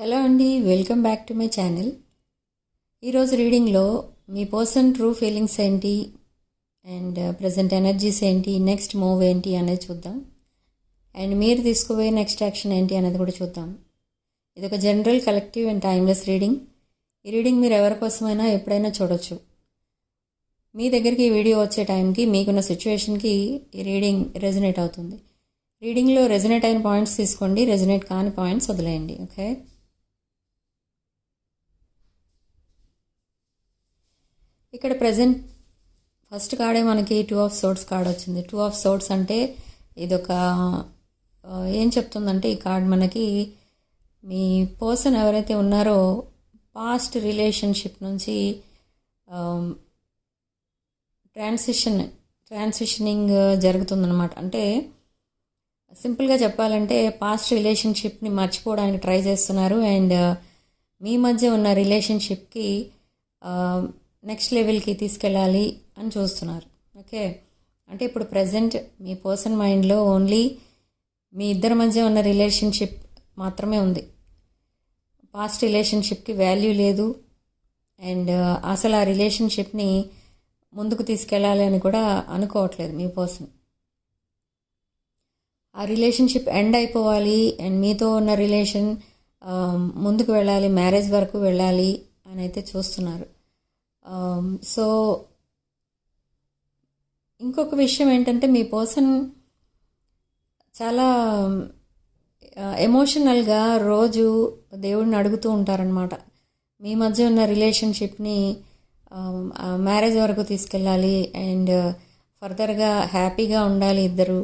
Hello అండి welcome back to my channel. ఈరోజు రీడింగ్లో మీ పర్సన్ ట్రూ ఫీలింగ్స్ ఏంటి? అండ్ uh, ప్రజెంట్ ఎనర్జీస్ ఏంటి? నెక్స్ట్ మూవ్ ఏంటి? అనేది చూద్దాం. అండ్ మీరు తీసుకుపోయే నెక్స్ట్ యాక్షన్ ఏంటి? అనేది కూడా చూద్దాం. ఇది ఒక general collective and timeless reading ఈ రీడింగ్ మీరు ఎవరి కోసమైనా ఎప్పుడైనా చూడొచ్చు. మీ దగ్గరికి ఈ వీడియో వచ్చే టైంకి మీకున్న సిచ్యువేషన్కి ఈ రీడింగ్ రెజనేట్ అవుతుంది. రీడింగ్లో రెజనేట్ అయిన పాయింట్స్ తీసుకోండి. రెజనేట్ కాని పాయింట్స్ వదిలేయండి ఓకే ఇక్కడ ప్రజెంట్ ఫస్ట్ కార్డే మనకి టూ ఆఫ్ సోర్ట్స్ కార్డ్ వచ్చింది. టూ ఆఫ్ సోర్ట్స్ అంటే ఇదొక ఏం చెప్తుందంటే ఈ కార్డ్ మనకి మీ పర్సన్ ఎవరైతే ఉన్నారో పాస్ట్ రిలేషన్షిప్ నుంచి ట్రాన్సిషన్ ట్రాన్సిషనింగ్ జరుగుతుందన్నమాట. అంటే సింపుల్గా చెప్పాలంటే పాస్ట్ రిలేషన్షిప్ని మర్చిపోవడానికి ట్రై చేస్తున్నారు. అండ్ మీ మధ్య ఉన్న రిలేషన్షిప్కి నెక్స్ట్ లెవెల్కి తీసుకెళ్ళాలి అని చూస్తున్నారు. ఓకే? అంటే ఇప్పుడు ప్రజెంట్ మీ పర్సన్ మైండ్లో ఓన్లీ మీ ఇద్దరి మధ్య ఉన్న రిలేషన్షిప్ మాత్రమే ఉంది. పాస్ట్ రిలేషన్షిప్కి వాల్యూ లేదు. అండ్ అసలు ఆ రిలేషన్షిప్ని ముందుకు తీసుకెళ్ళాలి అని కూడా అనుకోవట్లేదు మీ పర్సన్. ఆ రిలేషన్షిప్ ఎండ్ అయిపోవాలి అండ్ మీతో ఉన్న రిలేషన్ ముందుకు వెళ్ళాలి మ్యారేజ్ వరకు వెళ్ళాలి అని అయితే చూస్తున్నారు. Um, సో ఇంకొక విషయం ఏంటంటే మీ పర్సన్ చాలా ఎమోషనల్గా రోజు దేవుడిని అడుగుతూ ఉంటారనమాట మీ మధ్య ఉన్న రిలేషన్షిప్ని మ్యారేజ్ um, వరకు తీసుకెళ్ళాలి అండ్ uh, ఫర్దర్గా హ్యాపీగా ఉండాలి ఇద్దరు.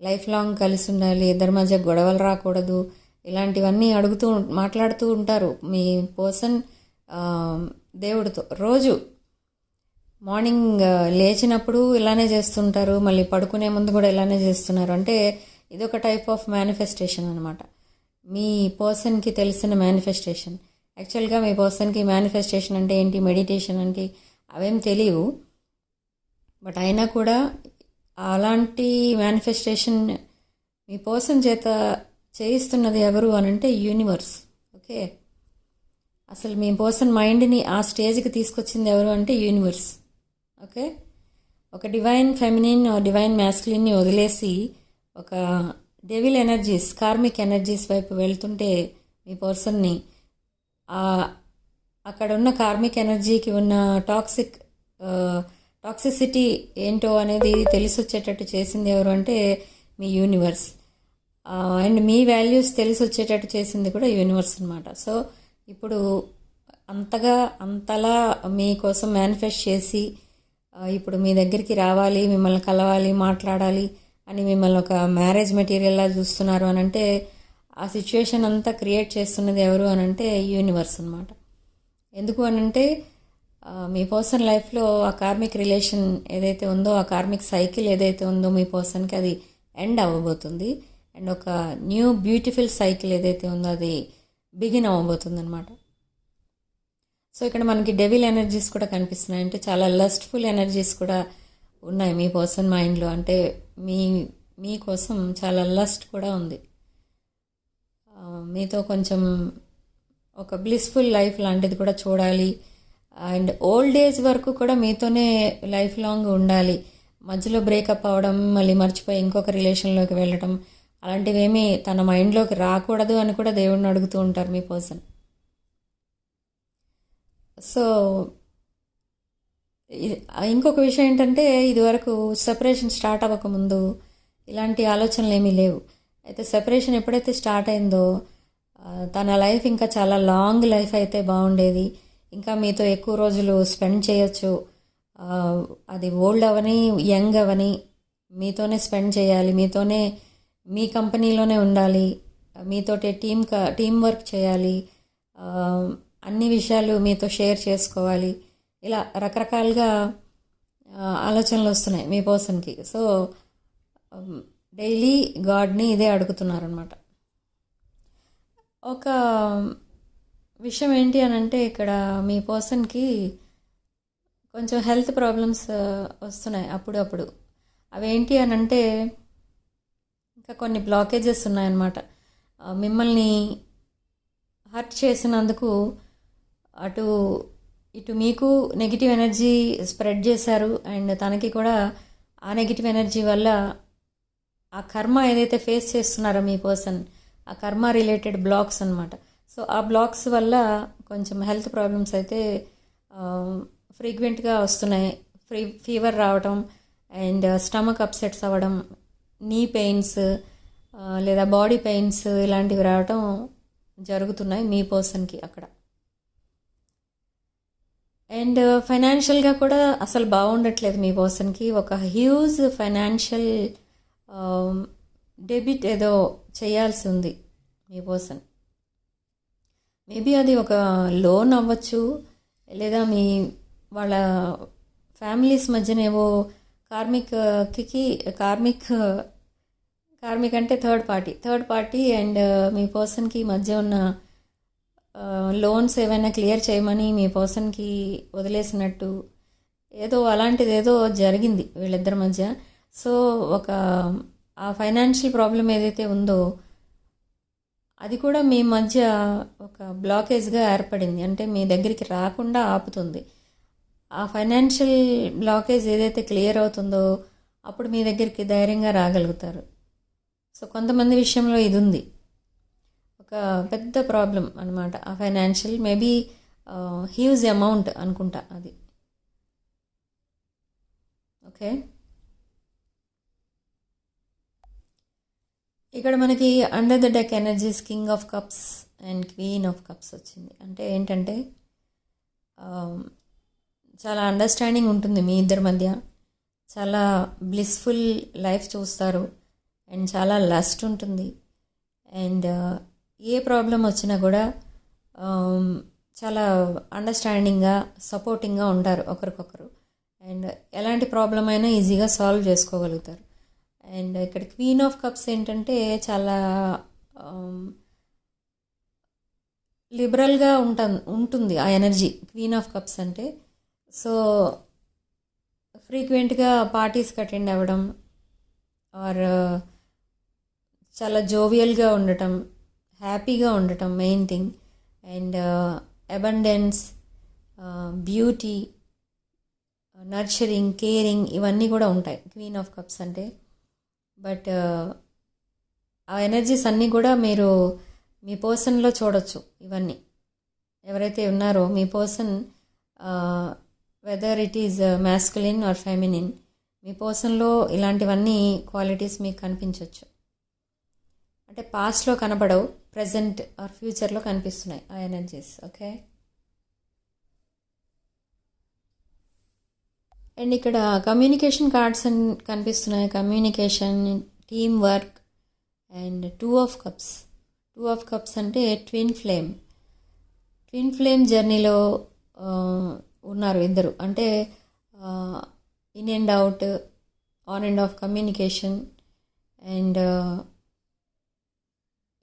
లైఫ్ లాంగ్ కలిసి ఉండాలి ఇద్దరి మధ్య గొడవలు రాకూడదు. ఇలాంటివన్నీ అడుగుతూ మాట్లాడుతూ ఉంటారు. మీ పర్సన్ దేవుడితో. రోజు మార్నింగ్ లేచినప్పుడు ఇలానే చేస్తుంటారు మళ్ళీ పడుకునే ముందు కూడా ఇలానే చేస్తున్నారు. అంటే ఇదొక టైప్ ఆఫ్ మేనిఫెస్టేషన్ అనమాట మీ పర్సన్కి తెలిసిన మేనిఫెస్టేషన్ యాక్చువల్గా మీ పర్సన్కి మేనిఫెస్టేషన్ అంటే ఏంటి మెడిటేషన్ అంటే అవేం తెలియవు. బట్ అయినా కూడా అలాంటి మేనిఫెస్టేషన్ మీ పర్సన్ చేత చేయిస్తున్నది ఎవరు అని అంటే యూనివర్స్ ఓకే? అసలు మీ పర్సన్ మైండ్ని ఆ స్టేజ్కి తీసుకొచ్చింది ఎవరు అంటే యూనివర్స్. ఓకే? ఒక డివైన్ ఫెమినిన్ డివైన్ మ్యాస్కులిన్ని వదిలేసి ఒక డెవిల్ ఎనర్జీస్ కార్మిక్ ఎనర్జీస్ వైపు వెళ్తుంటే మీ పర్సన్ని అక్కడ ఉన్న కార్మిక్ ఎనర్జీకి ఉన్న టాక్సిక్ టాక్సిసిటీ ఏంటో అనేది తెలిసి వచ్చేటట్టు చేసింది ఎవరు అంటే మీ యూనివర్స్. అండ్ మీ వాల్యూస్ తెలిసి వచ్చేటట్టు చేసింది కూడా యూనివర్స్ అనమాట సో ఇప్పుడు అంతగా అంతలా మీకోసం మేనిఫెస్ట్ చేసి ఇప్పుడు మీ దగ్గరికి రావాలి మిమ్మల్ని కలవాలి మాట్లాడాలి అని మిమ్మల్ని ఒక మ్యారేజ్ మెటీరియల్లా చూస్తున్నారు అని అంటే ఆ సిచ్యువేషన్ అంతా క్రియేట్ చేస్తున్నది ఎవరు అని అంటే యూనివర్స్ అనమాట ఎందుకు అని అంటే మీ పర్సన్ లైఫ్లో ఆ కార్మిక్ రిలేషన్ ఏదైతే ఉందో ఆ కార్మిక్ సైకిల్ ఏదైతే ఉందో మీ పర్సన్కి అది ఎండ్ అవ్వబోతుంది. అండ్ ఒక న్యూ బ్యూటిఫుల్ సైకిల్ ఏదైతే ఉందో అది బిగిన్ అవ్వబోతుంది అనమాట సో ఇక్కడ మనకి డెవిల్ ఎనర్జీస్ కూడా కనిపిస్తున్నాయి. అంటే చాలా లస్ట్ఫుల్ ఎనర్జీస్ కూడా ఉన్నాయి మీ పర్సన్ మైండ్లో. అంటే మీ మీకోసం చాలా లస్ట్ కూడా ఉంది. మీతో కొంచెం ఒక బ్లిస్ఫుల్ లైఫ్ లాంటిది కూడా చూడాలి. అండ్ ఓల్డ్ ఏజ్ వరకు కూడా మీతోనే లైఫ్ లాంగ్ ఉండాలి. మధ్యలో బ్రేకప్ అవ్వడం మళ్ళీ మర్చిపోయి ఇంకొక రిలేషన్లోకి వెళ్ళడం అలాంటివేమీ తన మైండ్లోకి రాకూడదు అని కూడా దేవుడిని అడుగుతూ ఉంటారు మీ పర్సన్. సో ఇంకొక విషయం ఏంటంటే ఇదివరకు సెపరేషన్ స్టార్ట్ అవ్వకముందు ఇలాంటి ఆలోచనలు ఏమీ లేవు. అయితే సెపరేషన్ ఎప్పుడైతే స్టార్ట్ అయిందో తన లైఫ్ ఇంకా చాలా లాంగ్ లైఫ్ అయితే బాగుండేది. ఇంకా మీతో ఎక్కువ రోజులు స్పెండ్ చేయొచ్చు. అది ఓల్డ్ అవని యంగ్ అవని మీతోనే స్పెండ్ చేయాలి మీతోనే మీ కంపెనీలోనే ఉండాలి మీతోటే టీమ్ క టీం వర్క్ చేయాలి అన్ని విషయాలు మీతో షేర్ చేసుకోవాలి. ఇలా రకరకాలుగా ఆలోచనలు వస్తున్నాయి మీ పర్సన్కి. సో డైలీ గాడ్ని ఇదే అడుగుతున్నారనమాట ఒక విషయం ఏంటి అని అంటే ఇక్కడ మీ పర్సన్కి కొంచెం హెల్త్ ప్రాబ్లమ్స్ వస్తున్నాయి అప్పుడప్పుడు. అవేంటి అని అంటే ఇంకా కొన్ని బ్లాకేజెస్ ఉన్నాయన్నమాట. మిమ్మల్ని హర్ట్ చేసినందుకు అటు ఇటు మీకు నెగిటివ్ ఎనర్జీ స్ప్రెడ్ చేశారు అండ్ తనకి కూడా ఆ నెగిటివ్ ఎనర్జీ వల్ల ఆ కర్మ ఏదైతే ఫేస్ చేస్తున్నారో మీ పర్సన్ ఆ కర్మ రిలేటెడ్ బ్లాక్స్ అనమాట సో ఆ బ్లాక్స్ వల్ల కొంచెం హెల్త్ ప్రాబ్లమ్స్ అయితే ఫ్రీక్వెంట్గా వస్తున్నాయి. ఫ్రీ ఫీవర్ రావడం అండ్ స్టమక్ అప్సెట్స్ అవ్వడం నీ పెయిన్స్ లేదా బాడీ పెయిన్స్ ఇలాంటివి రావటం జరుగుతున్నాయి మీ పర్సన్కి అక్కడ. అండ్ ఫైనాన్షియల్గా కూడా అసలు బాగుండట్లేదు మీ పర్సన్కి ఒక హ్యూజ్ ఫైనాన్షియల్ డెబిట్ ఏదో చేయాల్సి ఉంది మీ పర్సన్ మేబీ అది ఒక లోన్ అవ్వచ్చు లేదా మీ వాళ్ళ ఫ్యామిలీస్ మధ్యనేవో కార్మిక్కి కార్మిక్ కార్మిక్ అంటే third party. Third party and మీ పర్సన్కి మధ్య ఉన్న లోన్స్ ఏమైనా క్లియర్ చేయమని మీ పర్సన్కి వదిలేసినట్టు ఏదో అలాంటిది ఏదో జరిగింది వీళ్ళిద్దరి మధ్య. సో ఒక ఆ ఫైనాన్షియల్ ప్రాబ్లం ఏదైతే ఉందో అది కూడా మీ మధ్య ఒక బ్లాకేజ్గా ఏర్పడింది. అంటే మీ దగ్గరికి రాకుండా ఆపుతుంది. ఆ ఫైనాన్షియల్ బ్లాకేజ్ ఏదైతే క్లియర్ అవుతుందో అప్పుడు మీ దగ్గరికి ధైర్యంగా రాగలుగుతారు. సో కొంతమంది విషయంలో ఇది ఉంది ఒక పెద్ద ప్రాబ్లం అనమాట ఆ ఫైనాన్షియల్ మేబీ హ్యూజ్ అమౌంట్ అనుకుంటా అది. ఓకే? ఇక్కడ మనకి under the deck energies king of cups and queen of cups వచ్చింది. అంటే ఏంటంటే చాలా అండర్స్టాండింగ్ ఉంటుంది మీ ఇద్దరి మధ్య. చాలా బ్లిస్ఫుల్ లైఫ్ చూస్తారు. అండ్ చాలా లస్ట్ ఉంటుంది. అండ్ ఏ ప్రాబ్లం వచ్చినా కూడా చాలా అండర్స్టాండింగ్గా సపోర్టింగ్గా ఉంటారు ఒకరికొకరు. అండ్ ఎలాంటి ప్రాబ్లం అయినా ఈజీగా సాల్వ్ చేసుకోగలుగుతారు. అండ్ ఇక్కడ క్వీన్ ఆఫ్ కప్స్ ఏంటంటే చాలా లిబరల్గా ఉంట ఉంటుంది ఆ ఎనర్జీ క్వీన్ ఆఫ్ కప్స్ అంటే. సో ఫ్రీక్వెంట్గా పార్టీస్కి అటెండ్ అవ్వడం ఆర్ చాలా జోవియల్గా ఉండటం హ్యాపీగా ఉండటం main thing and abundance beauty nurturing caring ఇవన్నీ కూడా ఉంటాయి. క్వీన్ ఆఫ్ కప్స్ అంటే. బట్ uh, ఆ ఎనర్జీస్ అన్నీ కూడా మీరు మీ పర్సన్లో చూడొచ్చు ఇవన్నీ. ఎవరైతే ఉన్నారో మీ person whether it is masculine or feminine మీ పర్సన్లో ఇలాంటివన్నీ క్వాలిటీస్ మీకు కనిపించవచ్చు అంటే పాస్ట్లో కనపడవు ప్రజెంట్ ఆర్ ఫ్యూచర్లో కనిపిస్తున్నాయి ఆ ఎనర్జీస్ ఓకే అండ్ ఇక్కడ కమ్యూనికేషన్ కార్డ్స్ కనిపిస్తున్నాయి. Communication team work and two of cups two of cups అంటే ట్విన్ ఫ్లేమ్ ట్విన్ ఫ్లేమ్ జర్నీలో ఉన్నారు ఇద్దరు. అంటే in and out on and off communication and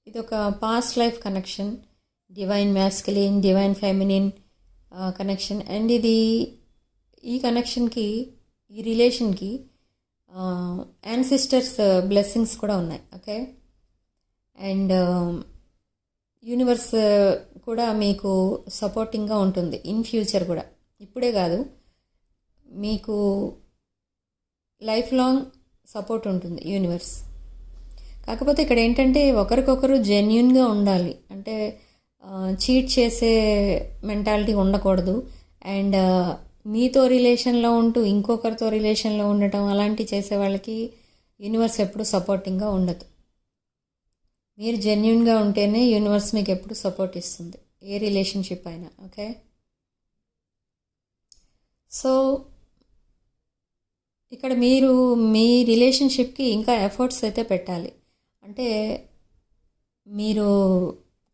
ఇది ఒక past life connection divine masculine divine feminine connection and ఇది ఈ కనెక్షన్కి ఈ రిలేషన్కి యాన్సిస్టర్స్ బ్లెస్సింగ్స్ కూడా ఉన్నాయి ఓకే అండ్ యూనివర్స్ కూడా మీకు సపోర్టింగ్గా ఉంటుంది ఇన్ ఫ్యూచర్ కూడా. ఇప్పుడే కాదు మీకు లైఫ్ లాంగ్ సపోర్ట్ ఉంటుంది యూనివర్స్ కాకపోతే ఇక్కడ ఏంటంటే ఒకరికొకరు జెన్యున్గా ఉండాలి. అంటే చీట్ చేసే మెంటాలిటీ ఉండకూడదు. అండ్ మీతో రిలేషన్లో ఉంటూ ఇంకొకరితో రిలేషన్లో ఉండటం అలాంటివి చేసే వాళ్ళకి యూనివర్స్ ఎప్పుడు సపోర్టింగ్గా ఉండదు. మీరు జెన్యున్గా ఉంటేనే యూనివర్స్ మీకు ఎప్పుడు సపోర్ట్ ఇస్తుంది. ఏ రిలేషన్షిప్ అయినా ఓకే? సో ఇక్కడ మీరు మీ రిలేషన్షిప్కి ఇంకా ఎఫర్ట్స్ అయితే పెట్టాలి. అంటే మీరు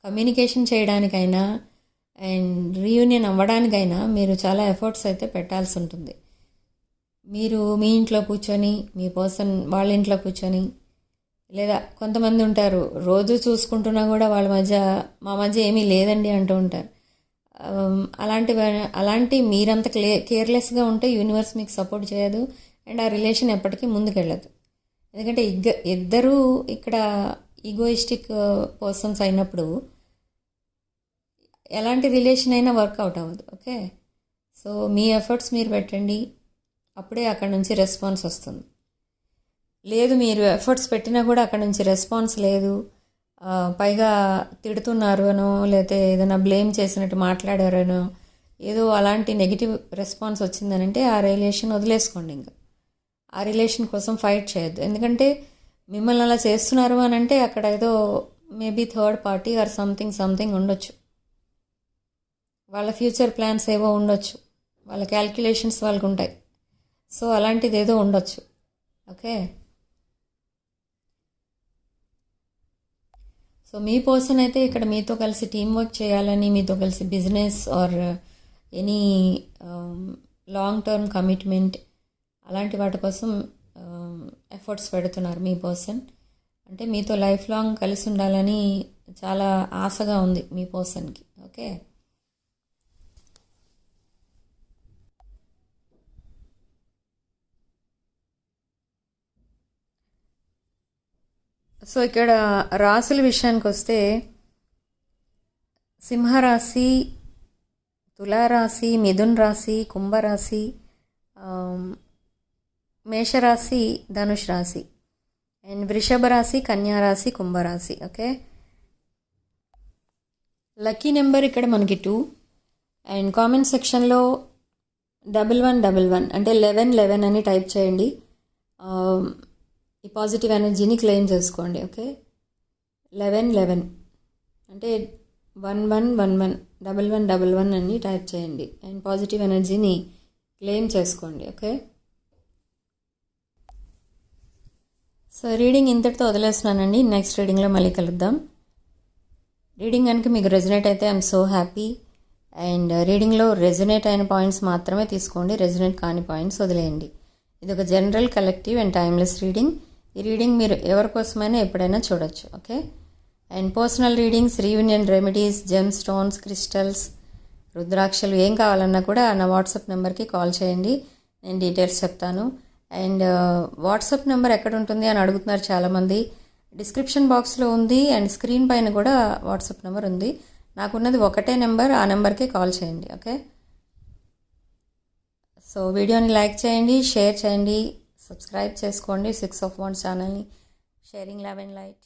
కమ్యూనికేషన్ చేయడానికైనా అండ్ రీయూనియన్ అవ్వడానికైనా మీరు చాలా ఎఫర్ట్స్ అయితే పెట్టాల్సి ఉంటుంది. మీరు మీ ఇంట్లో కూర్చొని మీ పర్సన్ వాళ్ళ ఇంట్లో కూర్చొని లేదా కొంతమంది ఉంటారు రోజు చూసుకుంటున్నా కూడా వాళ్ళ మధ్య మా మధ్య ఏమీ లేదండి అంటూ ఉంటారు. అలాంటి అలాంటి మీరంత క్లే కేర్లెస్గా ఉంటే యూనివర్స్ మీకు సపోర్ట్ చేయదు. అండ్ ఆ రిలేషన్ ఎప్పటికీ ముందుకెళ్ళదు. ఎందుకంటే ఇగ్గ ఇద్దరూ ఇక్కడ ఈగోయిస్టిక్ పర్సన్స్ uh, అయినప్పుడు ఎలాంటి రిలేషన్ అయినా వర్కౌట్ అవ్వదు ఓకే సో మీ ఎఫర్ట్స్ మీరు పెట్టండి అప్పుడే అక్కడ నుంచి రెస్పాన్స్ వస్తుంది. లేదు మీరు ఎఫర్ట్స్ పెట్టినా కూడా అక్కడ నుంచి రెస్పాన్స్ లేదు పైగా తిడుతున్నారు అనో లేకపోతే ఏదైనా బ్లేమ్ చేసినట్టు మాట్లాడారనో ఏదో అలాంటి నెగిటివ్ రెస్పాన్స్ వచ్చిందనంటే ఆ రిలేషన్ వదిలేసుకోండి ఇంకా. ఆ రిలేషన్ కోసం ఫైట్ చేయొద్దు. ఎందుకంటే మిమ్మల్ని అలా చేస్తున్నారు అని అంటే అక్కడ ఏదో maybe third party or something something ఉండొచ్చు. వాళ్ళ ఫ్యూచర్ ప్లాన్స్ ఏవో ఉండొచ్చు. వాళ్ళ క్యాల్కులేషన్స్ వాళ్ళకు ఉంటాయి. సో అలాంటిది ఏదో ఉండొచ్చు. ఓకే? సో మీ పర్సన్ అయితే ఇక్కడ మీతో కలిసి టీం వర్క్ చేయాలని మీతో కలిసి business or any long term commitment అలాంటి వాటి కోసం ఎఫర్ట్స్ పెడుతున్నారు మీ పర్సన్ అంటే మీతో లైఫ్ లాంగ్ కలిసి ఉండాలని చాలా ఆశగా ఉంది మీ పర్సన్కి ఓకే సో ఇక్కడ రాసుల విషయానికి వస్తే సింహరాశి తులారాశి మిథున్ రాశి కుంభరాశి మేషరాశి ధనుష్ రాశి. అండ్ వృషభ రాశి కన్యా రాశి కుంభరాశి ఓకే? లక్కీ నెంబర్ ఇక్కడ మనకి టూ. అండ్ కామెంట్ సెక్షన్లో డబల్ వన్ డబల్ వన్ అంటే లెవెన్ లెవెన్ అని టైప్ చేయండి. ఈ పాజిటివ్ ఎనర్జీని క్లెయిమ్ చేసుకోండి. ఓకే? లెవెన్ లెవెన్ అంటే one one one one double one double one అని టైప్ చేయండి. అండ్ పాజిటివ్ ఎనర్జీని క్లెయిమ్ చేసుకోండి. ఓకే? సో రీడింగ్ ఇంతటితో వదిలేస్తున్నానండి. నెక్స్ట్ రీడింగ్లో మళ్ళీ కలుద్దాం. రీడింగ్ కనుక మీకు రెజినేట్ అయితే ఐఎమ్ సో హ్యాపీ అండ్ రీడింగ్లో రెజినేట్ అయిన పాయింట్స్ మాత్రమే తీసుకోండి. రెజినేట్ కాని పాయింట్స్ వదిలేయండి. ఇది ఒక general collective and timeless reading ఈ రీడింగ్ మీరు ఎవరి కోసమైనా ఎప్పుడైనా చూడొచ్చు. Okay and personal readings reunion remedies gemstones crystals రుద్రాక్షలు ఏం కావాలన్నా కూడా నా వాట్సాప్ నెంబర్కి కాల్ చేయండి. నేను డీటెయిల్స్ చెప్తాను. అండ్ వాట్సాప్ నెంబర్ ఎక్కడ ఉంటుంది అని అడుగుతున్నారు చాలామంది. డిస్క్రిప్షన్ బాక్స్లో ఉంది అండ్ స్క్రీన్ పైన కూడా వాట్సాప్ నెంబర్ ఉంది. నాకున్నది ఒకటే నెంబర్ ఆ నెంబర్కే కాల్ చేయండి ఓకే? సో వీడియోని లైక్ చేయండి షేర్ చేయండి సబ్స్క్రైబ్ చేసుకోండి. సిక్స్ ఆఫ్ వన్ ఛానల్ని. Sharing eleven light.